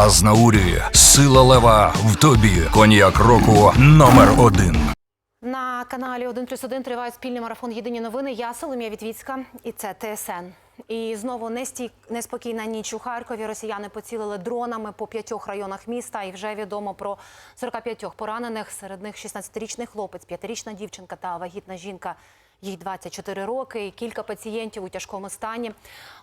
Азнаурі, сила лева в тобі. Коньяк року номер один. На каналі 1 плюс 1 триває спільний марафон Єдині новини. Я Соломія Вітвіцька і це ТСН. І знову нестій... неспокійна ніч у Харкові. Росіяни поцілили дронами по п'ятьох районах міста. І вже відомо про 45 поранених. Серед них 16-річний хлопець, 5-річна дівчинка та вагітна жінка. Їй 24 роки і кілька пацієнтів у тяжкому стані.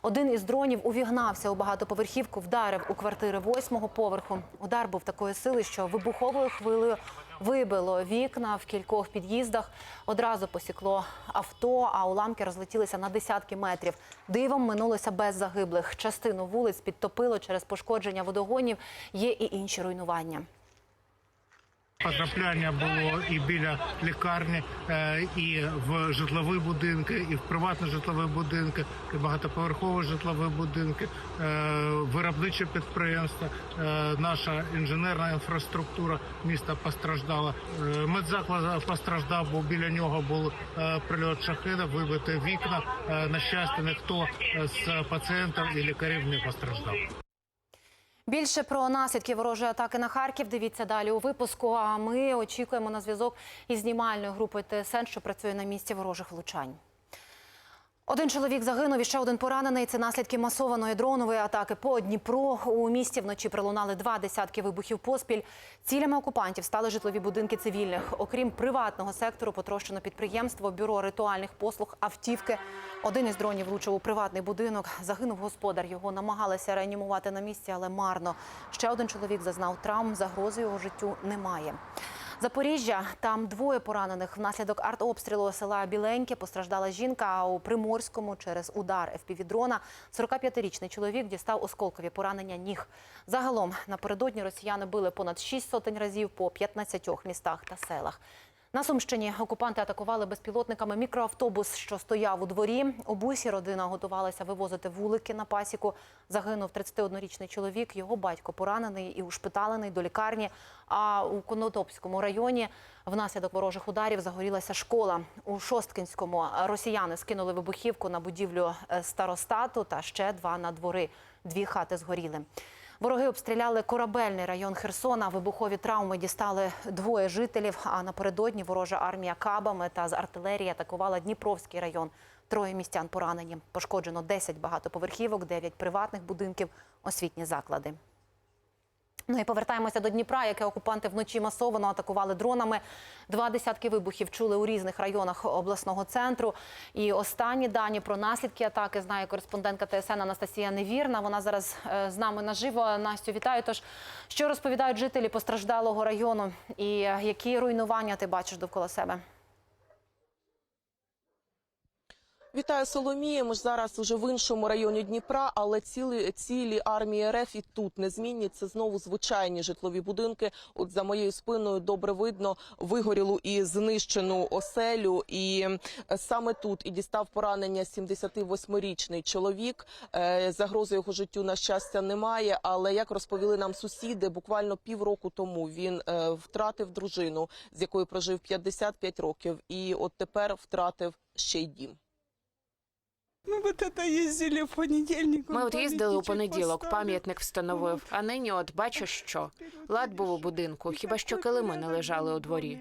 Один із дронів увігнався у багатоповерхівку, вдарив у квартири восьмого поверху. Удар був такої сили, що вибуховою хвилею вибило вікна в кількох під'їздах. Одразу посікло авто, а уламки розлетілися на десятки метрів. Дивом минулося без загиблих. Частину вулиць підтопило через пошкодження водогонів. Є і інші руйнування. Потрапляння було і біля лікарні, е, і в житлові будинки, і в приватні житлові будинки, і багатоповерхові житлові будинки, е, виробниче підприємство, е, наша інженерна інфраструктура міста постраждала. Медзаклад постраждав, бо біля нього був прильот шахеда, вибите вікна. На щастя, ніхто з пацієнтів і лікарів не постраждав. Більше про наслідки ворожої атаки на Харків. Дивіться далі у випуску. А ми очікуємо на зв'язок із знімальною групою ТСН, що працює на місці ворожих влучань. Один чоловік загинув і ще один поранений. Це наслідки масованої дронової атаки по Дніпру. У місті вночі пролунали два десятки вибухів поспіль. Цілями окупантів стали житлові будинки цивільних. Окрім приватного сектору, потрощено підприємство, бюро ритуальних послуг, автівки. Один із дронів влучив у приватний будинок. Загинув господар. Його намагалися реанімувати на місці, але марно. Ще один чоловік зазнав травм. Загрози його життю немає. Запоріжжя там двоє поранених внаслідок артобстрілу села Біленьке постраждала жінка. А у Приморському через удар ФПВ-дрона 45-річний чоловік дістав осколкові поранення ніг. Загалом напередодні росіяни били понад 6 сотень разів по 15 містах та селах. На Сумщині окупанти атакували безпілотниками мікроавтобус, що стояв у дворі. У бусі родина готувалася вивозити вулики на пасіку. Загинув 31-річний чоловік. Його батько поранений і ушпиталений до лікарні. А у Конотопському районі внаслідок ворожих ударів загорілася школа. У Шосткинському росіяни скинули вибухівку на будівлю е, старостату та ще два на двори. Дві хати згоріли. Вороги обстріляли корабельний район Херсона. Вибухові травми дістали двоє жителів. А напередодні ворожа армія кабами та з артилерії атакувала Дніпровський район. Троє містян поранені. Пошкоджено 10 багатоповерхівок, 9 приватних будинків, освітні заклади. Ну і повертаємося до Дніпра, яке окупанти вночі масово атакували дронами. Два десятки вибухів чули у різних районах обласного центру. І останні дані про наслідки атаки знає кореспондентка ТСН Анастасія Невірна. Вона зараз е, з нами наживо. Настю, вітаю. Тож що розповідають жителі постраждалого району, і е, які руйнування ти бачиш довкола себе? Вітаю Соломія. Ми ж зараз уже в іншому районі Дніпра, але цілі цілі армії РФ і тут незмінні. Це знову звичайні житлові будинки. От за моєю спиною добре видно вигорілу і знищену оселю. І е, саме тут і дістав поранення 78-річний чоловік. Е, Загрози його життю на щастя немає. Але як розповіли нам сусіди, буквально півроку тому він е, втратив дружину, з якою прожив 55 років, і от тепер втратив ще й дім. Ми от это їздили в понедільник. Ми от їздили у понеділок, пам'ятник встановив. А нині, от бачиш що? Лад був у будинку, хіба що килими не лежали у дворі.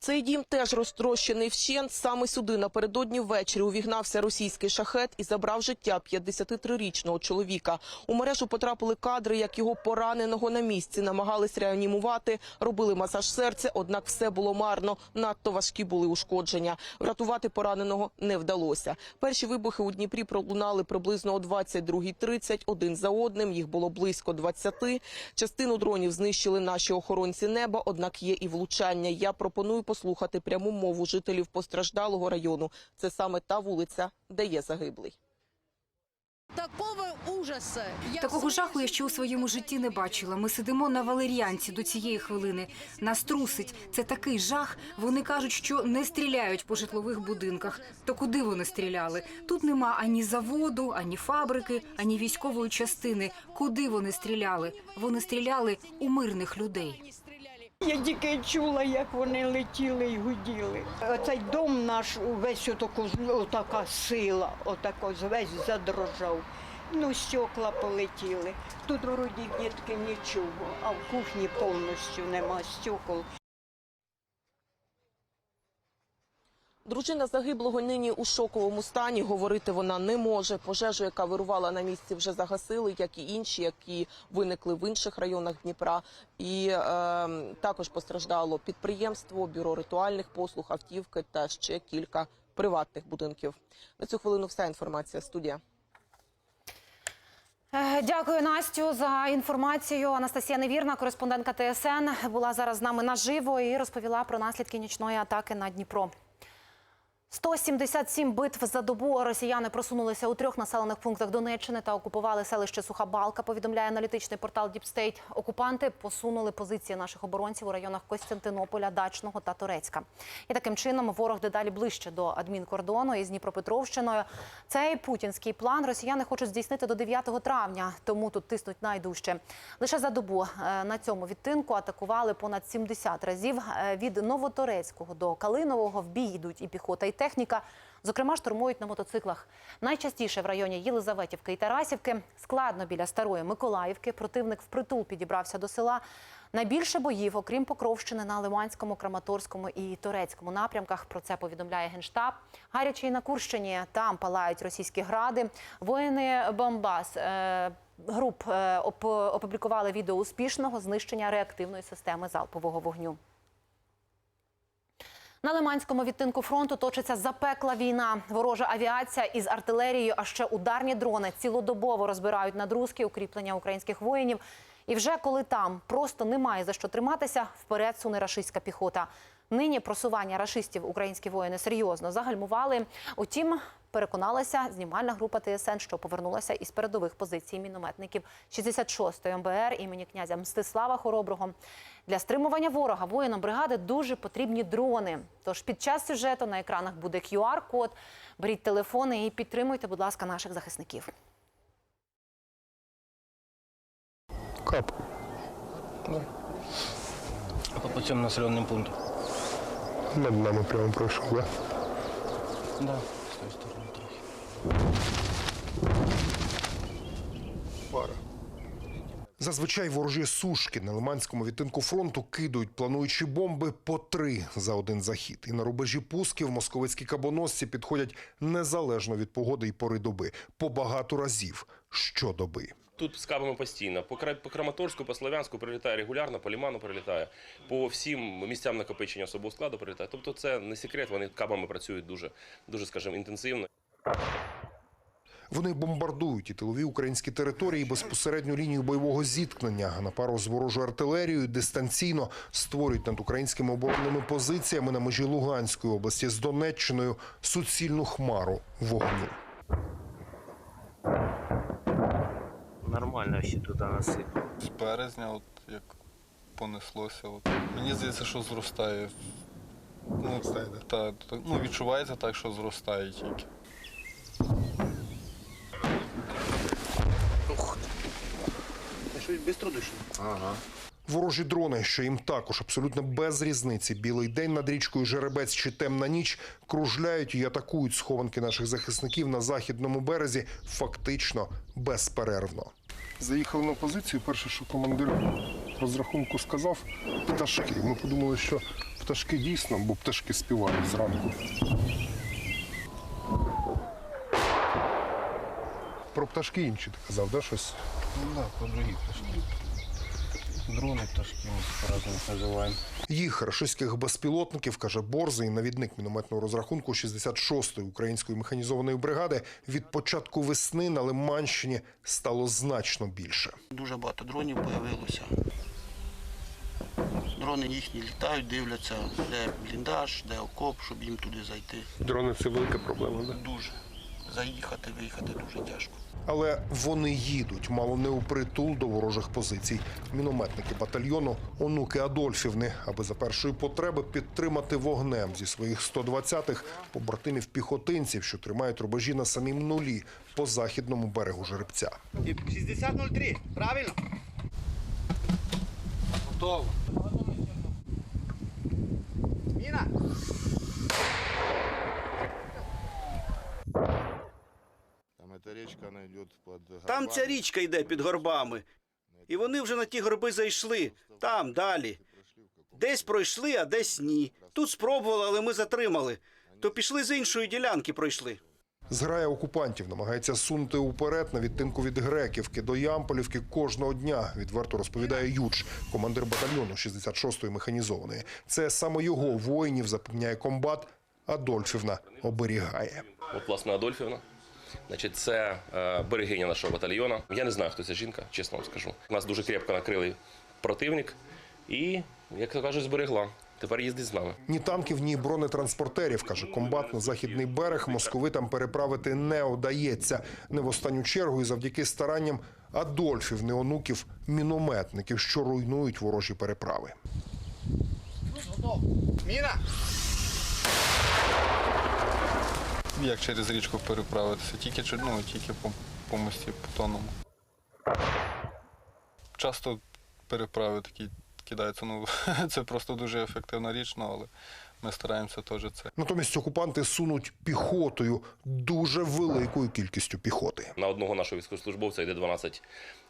Цей дім теж розтрощений вщент. Саме сюди напередодні ввечері увігнався російський шахет і забрав життя 53-річного чоловіка. У мережу потрапили кадри, як його пораненого на місці намагались реанімувати, робили масаж серця, однак все було марно. Надто важкі були ушкодження. Врятувати пораненого не вдалося. Перші вибухи у Дніпрі пролунали приблизно о 22.30, один за одним. Їх було близько 20. Частину дронів знищили наші охоронці неба, однак є і влучання. Я пропоную послухати пряму мову жителів постраждалого району. Це саме та вулиця, де є загиблий. Такого ужаса. Такого жаху я ще у своєму житті не бачила. Ми сидимо на валеріанці до цієї хвилини. Нас трусить. Це такий жах. Вони кажуть, що не стріляють по житлових будинках. То куди вони стріляли? Тут нема ані заводу, ані фабрики, ані військової частини. Куди вони стріляли? Вони стріляли у мирних людей. Я тільки чула, як вони летіли і гуділи. Оцей дом наш увесь отако, отака сила, отако весь задрожав. Ну, стекла полетіли. Тут вроді дітки нічого, а в кухні повністю нема стекол. Дружина загиблого нині у шоковому стані. Говорити вона не може. Пожежу, яка вирувала на місці, вже загасили, як і інші, які виникли в інших районах Дніпра. І е, також постраждало підприємство, бюро ритуальних послуг, автівки та ще кілька приватних будинків. На цю хвилину вся інформація. Студія. Е, Дякую, Настю, за інформацію. Анастасія Невірна, кореспондентка ТСН, була зараз з нами наживо і розповіла про наслідки нічної атаки на Дніпро. 177 битв за добу росіяни просунулися у трьох населених пунктах Донеччини та окупували селище Суха Балка. Повідомляє аналітичний портал Діпстейт. Окупанти посунули позиції наших оборонців у районах Костянтинополя, Дачного та Турецька. І таким чином ворог дедалі ближче до адмінкордону із Дніпропетровщиною. Цей путінський план росіяни хочуть здійснити до 9 травня, тому тут тиснуть найдужче. Лише за добу е, на цьому відтинку атакували понад 70 разів. Е, Від Новоторецького до Калинового в бій йдуть і піхота, і техніка. Зокрема, штурмують на мотоциклах. Найчастіше в районі Єлизаветівки і Тарасівки. Складно біля Старої Миколаївки. Противник впритул підібрався до села. Найбільше боїв, окрім Покровщини, на Лиманському, Краматорському і Торецькому напрямках. Про це повідомляє Генштаб. Гаряче і на Курщині. Там палають російські гради. Воїни Бомбас е, груп е, оп- опублікували відео успішного знищення реактивної системи залпового вогню. На Лиманському відтинку фронту точиться запекла війна. Ворожа авіація із артилерією, а ще ударні дрони цілодобово розбирають надрузки, укріплення українських воїнів. І вже коли там просто немає за що триматися, вперед суне рашистська піхота. Нині просування рашистів українські воїни серйозно загальмували. Утім, переконалася знімальна група ТСН, що повернулася із передових позицій мінометників 66-ї МБР імені князя Мстислава Хороброго. Для стримування ворога воїнам бригади дуже потрібні дрони. Тож під час сюжету на екранах буде QR-код. Беріть телефони і підтримуйте, будь ласка, наших захисників. Кап. По, цьому населеним пунктам. Над нами прямо пройшов, да? Да. Тої сторони трохи. Пара. Зазвичай ворожі сушки на Лиманському відтинку фронту кидають плануючі бомби по три за один захід. І на рубежі пусків московицькі кабоносці підходять незалежно від погоди і пори доби. По багато разів щодоби. Тут з кабами постійно. По, Кра- по Краматорську, по Слов'янську прилітає регулярно, по Ліману прилітає, по всім місцям накопичення особового складу прилітає. Тобто це не секрет, вони кабами працюють дуже, дуже скажімо, інтенсивно. Вони бомбардують і тилові українські території, безпосередню лінію бойового зіткнення. На пару з ворожою артилерією дистанційно створюють над українськими оборонними позиціями на межі Луганської області з Донеччиною суцільну хмару вогню. Нормально ще туди насипали. З березня, от як понеслося, от. мені здається, що зростає. Ну, та, та, ну, відчувається так, що зростає тільки. Щось швидко душно. Ага. Ворожі дрони, що їм також абсолютно без різниці. Білий день над річкою Жеребець чи темна ніч кружляють і атакують схованки наших захисників на західному березі фактично безперервно. Заїхали на позицію. Перше, що командир розрахунку сказав, пташки. Ми подумали, що пташки дійсно, бо пташки співають зранку. Про пташки інші ти казав, да, щось? Ну да, про другі пташки. Дрони, пташки ми по-разному їх називаємо. Їх рашистських безпілотників, каже Борзий, навідник мінометного розрахунку 66-ї української механізованої бригади, від початку весни на Лиманщині стало значно більше. Дуже багато дронів з'явилося. Дрони їхні літають, дивляться, де бліндаж, де окоп, щоб їм туди зайти. Дрони це велика проблема. Да? Дуже. Заїхати, виїхати дуже тяжко. Але вони їдуть, мало не у притул до ворожих позицій. Мінометники батальйону онуки Адольфівни, аби за першої потреби підтримати вогнем зі своїх 120-х побратимів піхотинців, що тримають рубежі на самім нулі по західному берегу жеребця. 60.03, правильно? Готово. Міна! Там ця річка йде під горбами. І вони вже на ті горби зайшли. Там далі. Десь пройшли, а десь ні. Тут спробували, але ми затримали. То пішли з іншої ділянки, пройшли. Зграя окупантів намагається сунути уперед на відтинку від Греківки до Ямполівки кожного дня. Відверто розповідає Юдж, командир батальйону 66-ї механізованої. Це саме його воїнів запевняє комбат. Адольфівна оберігає. От, власне, Адольфівна. Значить, це е, берегиня нашого батальйону. Я не знаю, хто ця жінка, чесно вам скажу. Нас дуже крепко накрили противник і, як то кажуть, зберегла. Тепер їздить з нами. Ні танків, ні бронетранспортерів, каже комбат на західний берег. Московитам переправити не удається. Не в останню чергу і завдяки старанням Адольфів, неонуків, мінометників, що руйнують ворожі переправи. Як через річку переправитися? Тільки ну, тільки по, по мості по тонному. Часто переправи такі кидаються. Ну, це просто дуже ефективна річ, ну, але ми стараємося теж це. Натомість окупанти сунуть піхотою дуже великою кількістю піхоти. На одного нашого військовослужбовця йде 12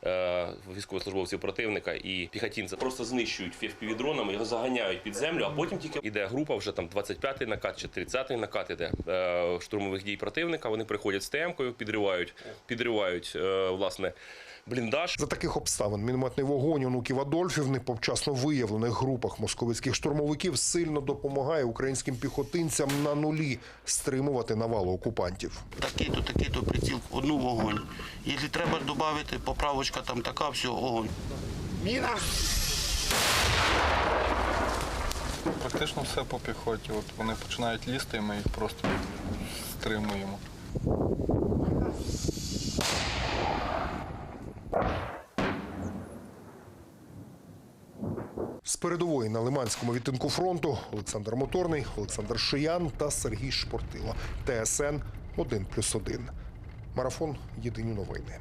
е, військовослужбовців противника і піхотинці просто знищують FPV-дронами, його заганяють під землю, а потім тільки йде група, вже там 25-й накат чи 30-й накат іде е, штурмових дій противника. Вони приходять з ТМ-кою, підривають, підривають е, власне бліндаж. За таких обставин мінометний вогонь онуків Адольфів в повчасно виявлених групах московицьких штурмовиків сильно допомагає українським піхотинцям на нулі стримувати навалу окупантів. Такий-то, такий-то приціл, одну вогонь. Якщо треба додати, поправочка там така, все, огонь. Міна! Практично все по піхоті. От вони починають лізти, і ми їх просто стримуємо. Передової на Лиманському відтинку фронту Олександр Моторний, Олександр Шиян та Сергій Шпортило. ТСН 1+,1. Марафон Єдині новини.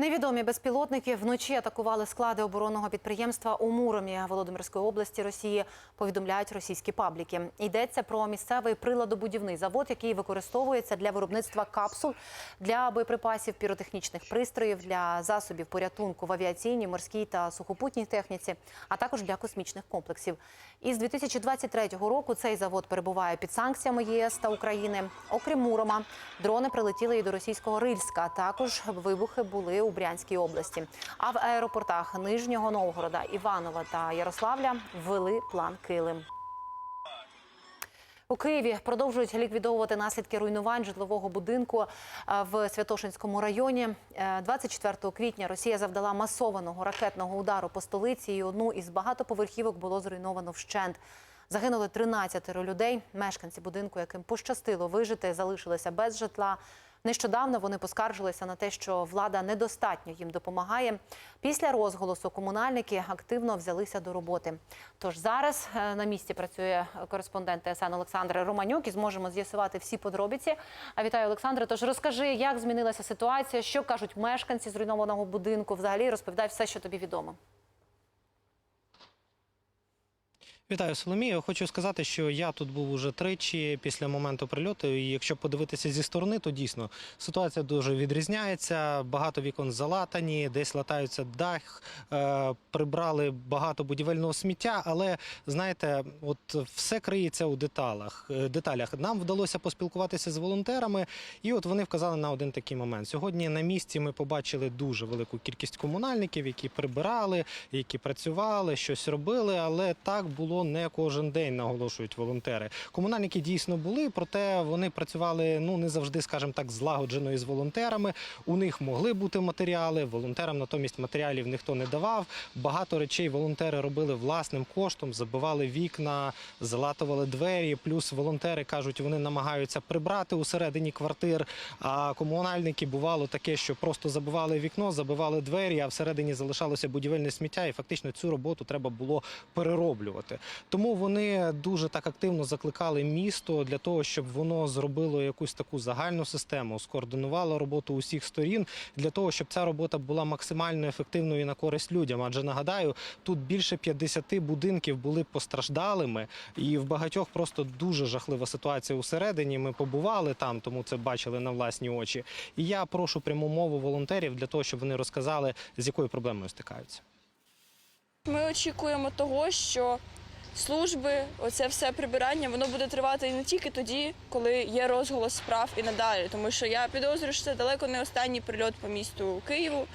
Невідомі безпілотники вночі атакували склади оборонного підприємства у Муромі Володимирської області Росії. Повідомляють російські пабліки. Йдеться про місцевий приладобудівний завод, який використовується для виробництва капсул для боєприпасів, піротехнічних пристроїв, для засобів порятунку в авіаційній, морській та сухопутній техніці, а також для космічних комплексів. Із 2023 року цей завод перебуває під санкціями ЄС та України. Окрім Мурома, дрони прилетіли і до російського Рильська. Також вибухи були у Брянській області. А в аеропортах Нижнього Новгорода, Іванова та Ярославля ввели план Килим. У Києві продовжують ліквідовувати наслідки руйнувань житлового будинку в Святошинському районі. Е, 24 квітня Росія завдала масованого ракетного удару по столиці, і одну із багатоповерхівок було зруйновано вщент. Загинули 13 людей. Мешканці будинку, яким пощастило вижити, залишилися без житла. Нещодавно вони поскаржилися на те, що влада недостатньо їм допомагає. Після розголосу комунальники активно взялися до роботи. Тож зараз е, на місці працює кореспондент ТСН Олександр Романюк і зможемо з'ясувати всі подробиці. А вітаю, Олександре. Тож розкажи, як змінилася ситуація, що кажуть мешканці зруйнованого будинку. Взагалі розповідай все, що тобі відомо. Вітаю, Соломія. Хочу сказати, що я тут був уже тричі після моменту прильоту. І якщо подивитися зі сторони, то дійсно ситуація дуже відрізняється. Багато вікон залатані, десь латаються дах, е, прибрали багато будівельного сміття. Але знаєте, от все криється у деталях. е, деталях. Нам вдалося поспілкуватися з волонтерами, і от вони вказали на один такий момент. Сьогодні на місці ми побачили дуже велику кількість комунальників, які прибирали, які працювали, щось робили, але так було не кожен день, наголошують волонтери. Комунальники дійсно були, проте вони працювали ну не завжди, скажімо так, злагоджено із волонтерами. У них могли бути матеріали. Волонтерам натомість матеріалів ніхто не давав. Багато речей волонтери робили власним коштом, забивали вікна, залатували двері. Плюс волонтери кажуть, вони намагаються прибрати усередині квартир. А комунальники бувало таке, що просто забивали вікно, забивали двері, а всередині залишалося будівельне сміття, і фактично цю роботу треба було перероблювати. Тому вони дуже так активно закликали місто для того, щоб воно зробило якусь таку загальну систему, скоординувало роботу усіх сторін для того, щоб ця робота була максимально ефективною і на користь людям. Адже нагадаю, тут більше 50 будинків були постраждалими, і в багатьох просто дуже жахлива ситуація усередині. Ми побували там, тому це бачили на власні очі. І я прошу пряму мову волонтерів для того, щоб вони розказали, з якою проблемою стикаються. Ми очікуємо того, що служби, оце все прибирання, воно буде тривати не тільки тоді, коли є розголос справ і надалі. Тому що я підозрюю, що це далеко не останній прильот по місту Києву.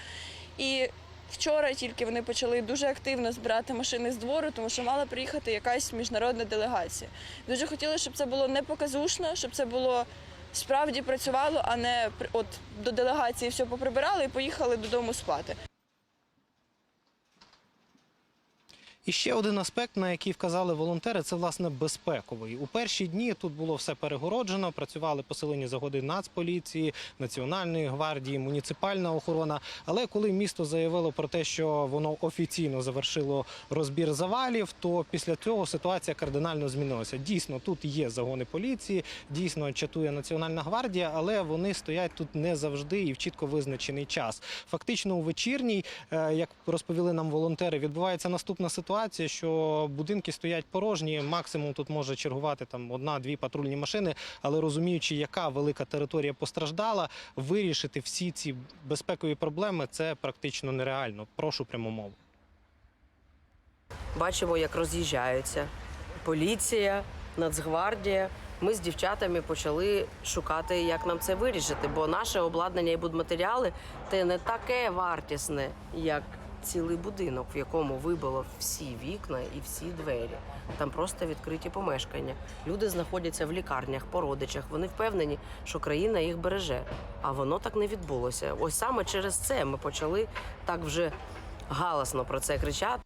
І вчора тільки вони почали дуже активно збирати машини з двору, тому що мала приїхати якась міжнародна делегація. Дуже хотіли, щоб це було не показушно, щоб це було справді працювало, а не от до делегації все поприбирали і поїхали додому спати. І ще один аспект, на який вказали волонтери, це власне безпековий. У перші дні тут було все перегороджено. Працювали посилені загоди Нацполіції, Національної гвардії, муніципальна охорона. Але коли місто заявило про те, що воно офіційно завершило розбір завалів, то після цього ситуація кардинально змінилася. Дійсно, тут є загони поліції, дійсно чатує Національна гвардія, але вони стоять тут не завжди і в чітко визначений час. Фактично, у вечірній, е, як розповіли нам волонтери, відбувається наступна ситуація, що будинки стоять порожні. Максимум тут може чергувати там одна-дві патрульні машини, але розуміючи, яка велика територія постраждала, вирішити всі ці безпекові проблеми це практично нереально. Прошу пряму мову. Бачимо, як роз'їжджаються поліція, Нацгвардія. Ми з дівчатами почали шукати, як нам це вирішити, бо наше обладнання і будматеріали те не таке вартісне, як цілий будинок, в якому вибило всі вікна і всі двері. Там просто відкриті помешкання. Люди знаходяться в лікарнях, по родичах. Вони впевнені, що країна їх береже. А воно так не відбулося. Ось саме через це ми почали так вже галасно про це кричати.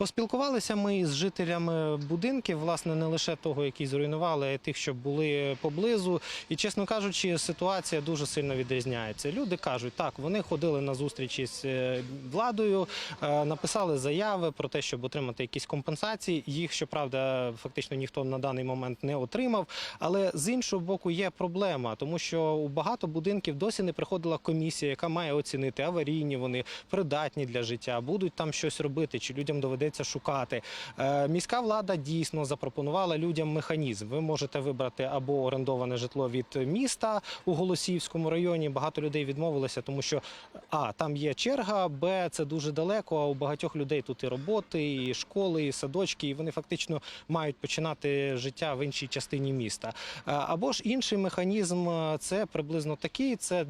Поспілкувалися ми з жителями будинків, власне, не лише того, які зруйнували, а й тих, що були поблизу. І, чесно кажучи, ситуація дуже сильно відрізняється. Люди кажуть, так, вони ходили на зустрічі з е, владою, е, написали заяви про те, щоб отримати якісь компенсації. Їх, щоправда, фактично ніхто на даний момент не отримав. Але з іншого боку, є проблема, тому що у багато будинків досі не приходила комісія, яка має оцінити аварійні вони придатні для життя, будуть там щось робити, чи людям доведеться шукати. Е, Міська влада дійсно запропонувала людям механізм. Ви можете вибрати або орендоване житло від міста у Голосіївському районі. Багато людей відмовилися, тому що а там є черга, б це дуже далеко. А у багатьох людей тут і роботи, і школи, і садочки, і вони фактично мають починати життя в іншій частині міста. Е, Або ж інший механізм е, це приблизно такий: це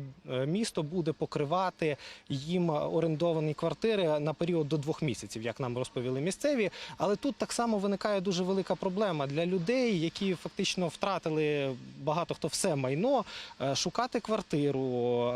місто буде покривати їм орендовані квартири на період до двох місяців, як нам розповіли місцеві. Але тут так само виникає дуже велика проблема для людей, які фактично втратили багато хто все майно, е, шукати квартиру.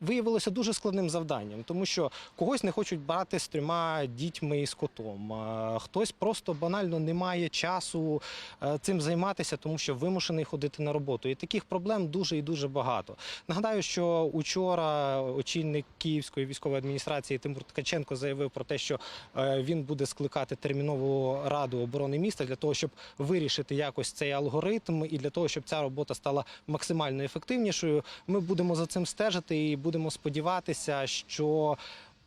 Виявилося дуже складним завданням, тому що когось не хочуть брати з трьома дітьми і з котом. Хтось просто банально не має часу е, цим займатися, тому що вимушений ходити на роботу. І таких проблем дуже і дуже багато. Нагадаю, що учора очільник Київської військової адміністрації Тимур Ткаченко заявив про те, що е, він буде скликати термінову раду оборони міста для того, щоб вирішити якось цей алгоритм, і для того, щоб ця робота стала максимально ефективнішою. Ми будемо за цим стежити і будемо сподіватися, що.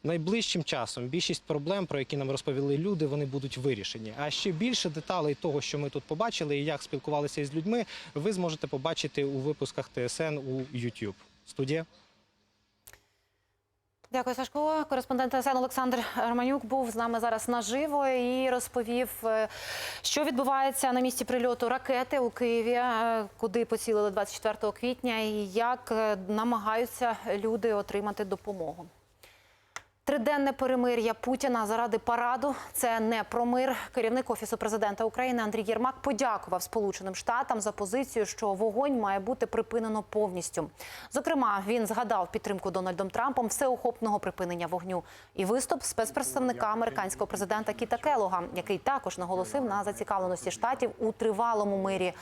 Найближчим часом більшість проблем, про які нам розповіли люди, вони будуть вирішені. А ще більше деталей того, що ми тут побачили, і як спілкувалися із людьми, ви зможете побачити у випусках ТСН у YouTube. Студія. Дякую, Сашко. Кореспондент СН Олександр Романюк був з нами зараз наживо і розповів, е, що відбувається на місці прильоту ракети у Києві, е, куди поцілили 24 квітня, і як е, намагаються люди отримати допомогу. Триденне перемир'я Путіна заради параду це не про мир. Керівник офісу президента України Андрій Єрмак подякував Сполученим Штатам за позицію, що вогонь має бути припинено повністю. Зокрема, він згадав підтримку Дональдом Трампом всеохопного припинення вогню і виступ спецпредставника американського президента Кіта Келога, який також наголосив на зацікавленості штатів у тривалому мирі.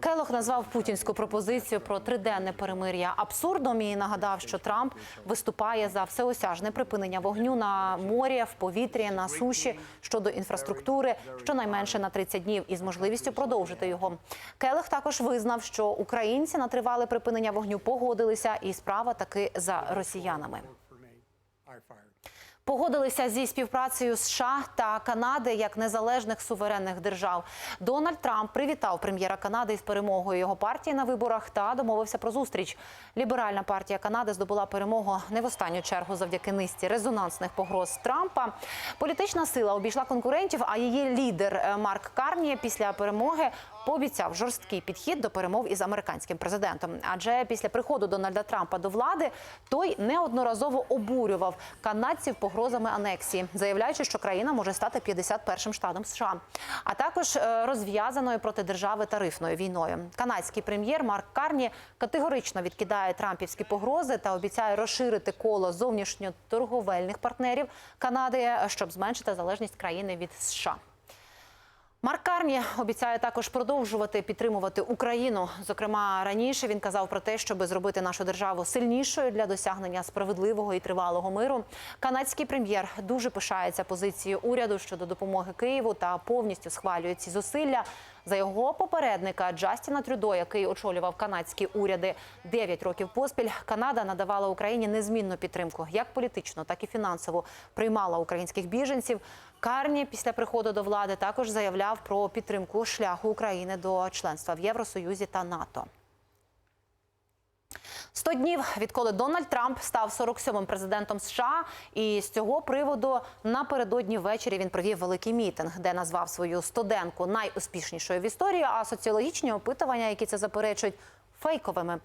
Келог назвав путінську пропозицію про триденне перемир'я абсурдом і нагадав, що Трамп виступає за всеосяжне припинення вогню на морі, в повітрі, на суші щодо інфраструктури щонайменше на 30 днів із можливістю продовжити його. Келех також визнав, що українці на тривале припинення вогню погодилися, і справа таки за росіянами. Погодилися зі співпрацею США та Канади як незалежних суверенних держав. Дональд Трамп привітав прем'єра Канади із перемогою його партії на виборах та домовився про зустріч. Ліберальна партія Канади здобула перемогу не в останню чергу завдяки низці резонансних погроз Трампа. Політична сила обійшла конкурентів, а її лідер е, Марк Карні після перемоги пообіцяв жорсткий підхід до перемов із американським президентом. Адже після приходу Дональда Трампа до влади той неодноразово обурював канадців погрозами анексії, заявляючи, що країна може стати 51-м штатом США, а також е, розв'язаною проти держави тарифною війною. Канадський прем'єр Марк Карні категорично відкидає трампівські погрози та обіцяє розширити коло зовнішньоторговельних партнерів Канади, е, щоб зменшити залежність країни від США. Марк Карні обіцяє також продовжувати підтримувати Україну. Зокрема, раніше він казав про те, щоб зробити нашу державу сильнішою для досягнення справедливого і тривалого миру. Канадський прем'єр дуже пишається позицією уряду щодо допомоги Києву та повністю схвалює ці зусилля. За його попередника Джастіна Трюдо, який очолював канадські уряди 9 років поспіль, Канада надавала Україні незмінну підтримку, як політичну, так і фінансову. Приймала українських біженців. Карні після приходу до влади також заявляв про підтримку шляху України до членства в Євросоюзі та НАТО. 100 днів, відколи Дональд Трамп став 47-м президентом США, і з цього приводу напередодні ввечері він провів великий мітинг, де назвав свою студентку найуспішнішою в історії. А соціологічні опитування, які це заперечують, фейковими.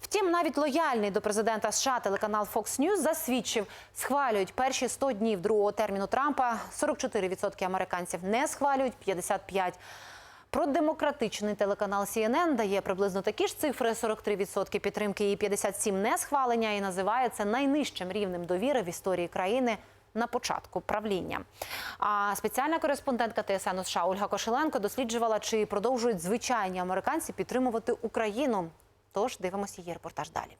Втім, навіть лояльний до президента США телеканал Fox News засвідчив, схвалюють перші 100 днів другого терміну Трампа. 44% американців не схвалюють, 55%. Продемократичний телеканал CNN дає приблизно такі ж цифри: 43% підтримки і 57% не схвалення, і називає це найнижчим рівнем довіри в історії країни. На початку правління. А спеціальна кореспондентка ТСН США Ольга Кошеленко досліджувала, чи продовжують звичайні американці підтримувати Україну. Тож дивимося її репортаж далі.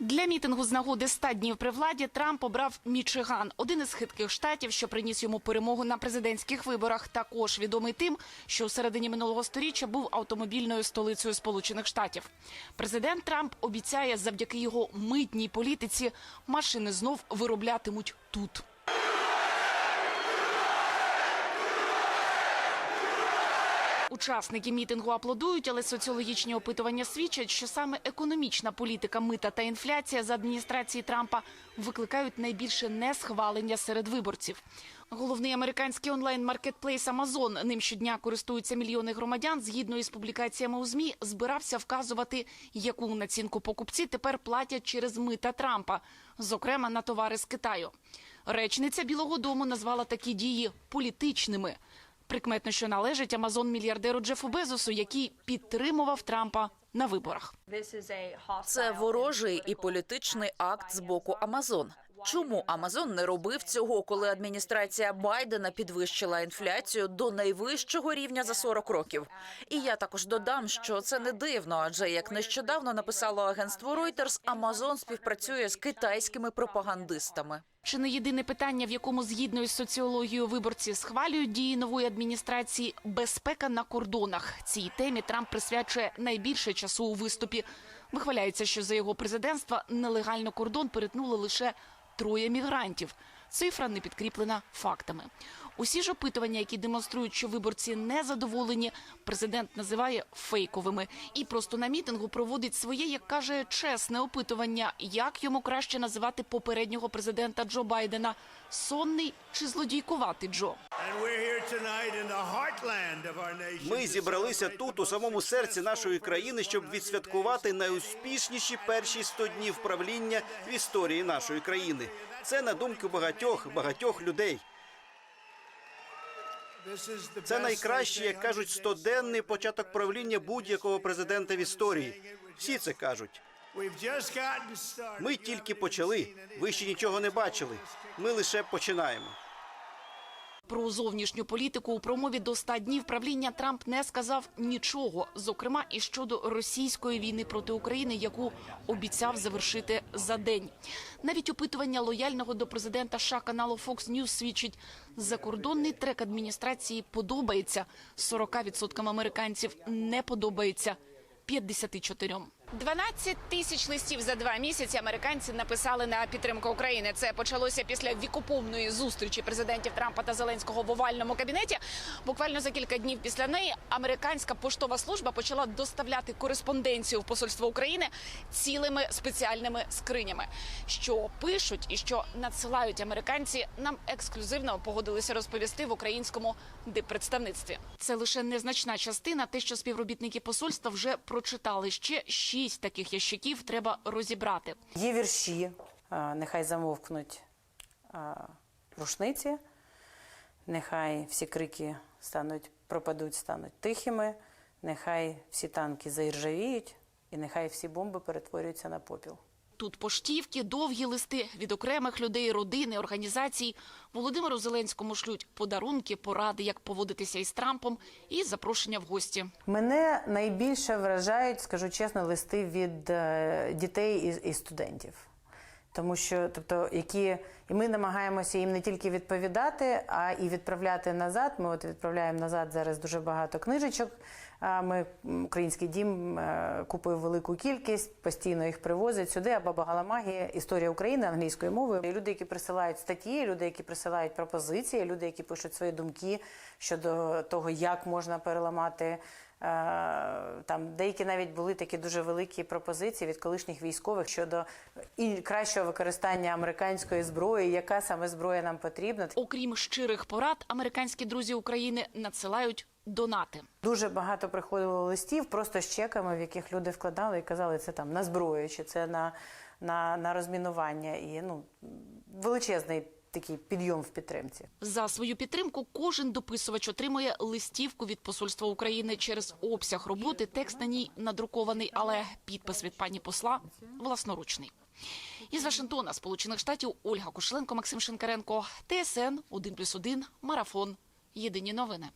Для мітингу з нагоди 100 днів при владі Трамп обрав Мічиган, один із хитких штатів, що приніс йому перемогу на президентських виборах. Також відомий тим, що у середині минулого сторіччя був автомобільною столицею Сполучених Штатів. Президент Трамп обіцяє, завдяки його митній політиці машини знов вироблятимуть тут. Учасники мітингу аплодують, але соціологічні опитування свідчать, що саме економічна політика мита та інфляція з адміністрації Трампа викликають найбільше несхвалення серед виборців. Головний американський онлайн-маркетплейс Amazon, ним щодня користуються мільйони громадян, згідно із публікаціями у ЗМІ, збирався вказувати, яку націнку покупці тепер платять через мита Трампа, зокрема на товари з Китаю. Речниця Білого Дому назвала такі дії політичними. Прикметно, що належить Амазон-мільярдеру Джефу Безосу, який підтримував Трампа на виборах. Це ворожий і політичний акт з боку Амазон. Чому Амазон не робив цього, коли адміністрація Байдена підвищила інфляцію до найвищого рівня за 40 років? І я також додам, що це не дивно, адже як нещодавно написало агентство Reuters, Амазон співпрацює з китайськими пропагандистами. Чи не єдине питання, в якому згідно із соціологією виборці схвалюють дії нової адміністрації безпека на кордонах? Цій темі Трамп присвячує найбільше часу у виступі. Вихваляється, що за його президентства нелегально кордон перетнули лише троє мігрантів. Цифра не підкріплена фактами. Усі ж опитування, які демонструють, що виборці не задоволені, президент називає фейковими і просто на мітингу проводить своє, як каже, чесне опитування, як йому краще називати попереднього президента Джо Байдена сонний чи злодійкуватий Джо. Ми зібралися тут, у самому серці нашої країни, щоб відсвяткувати найуспішніші перші 100 днів правління в історії нашої країни. Це на думку багатьох багатьох людей. Це найкраще, як кажуть, стоденний початок правління будь-якого президента в історії. Всі це кажуть. Ми тільки почали. Ви ще нічого не бачили. Ми лише починаємо. Про зовнішню політику у промові до 100 днів правління Трамп не сказав нічого, зокрема і щодо російської війни проти України, яку обіцяв завершити за день. Навіть опитування лояльного до президента США каналу Fox News свідчить, закордонний трек адміністрації подобається 40% американців, не подобається 54%. 12 тисяч листів за два місяці американці написали на підтримку України. Це почалося після вікоповної зустрічі президентів Трампа та Зеленського в овальному кабінеті. Буквально за кілька днів після неї американська поштова служба почала доставляти кореспонденцію в посольство України цілими спеціальними скринями. Що пишуть і що надсилають американці, нам ексклюзивно погодилися розповісти в українському диппредставництві. Це лише незначна частина. Те, що співробітники посольства вже прочитали. Ще шість таких ящиків треба розібрати. Є вірші, нехай замовкнуть рушниці, нехай всі крики стануть, пропадуть, стануть тихими, нехай всі танки заіржавіють, і нехай всі бомби перетворюються на попіл. Тут поштівки, довгі листи від окремих людей, родини, організацій. Володимиру Зеленському шлють подарунки, поради, як поводитися із Трампом, і запрошення в гості. Мене найбільше вражають, скажу чесно, листи від е, дітей і, студентів. Тому що, тобто, які і ми намагаємося їм не тільки відповідати, а і відправляти назад. Ми от відправляємо назад зараз дуже багато книжечок. Ми український дім е, купив велику кількість, постійно їх привозять сюди. А Баба Галамагія, історія України англійською мовою. Люди, які присилають статті, люди, які присилають пропозиції, люди, які пишуть свої думки щодо того, як можна переламати. е, Там деякі навіть були такі дуже великі пропозиції від колишніх військових щодо і кращого використання американської зброї, яка саме зброя нам потрібна. Окрім щирих порад, американські друзі України надсилають донати. Дуже багато приходило листів просто з чеками, в яких люди вкладали і казали, це там на зброю, чи це на, на, на розмінування. І ну величезний такий підйом в підтримці. За свою підтримку кожен дописувач отримує листівку від посольства України через обсяг роботи. Текст на ній надрукований, але підпис від пані посла власноручний. Із Вашингтона, Сполучених Штатів, Ольга Кошеленко, Максим Шинкаренко, ТСН 1+,1, Марафон. Єдині новини.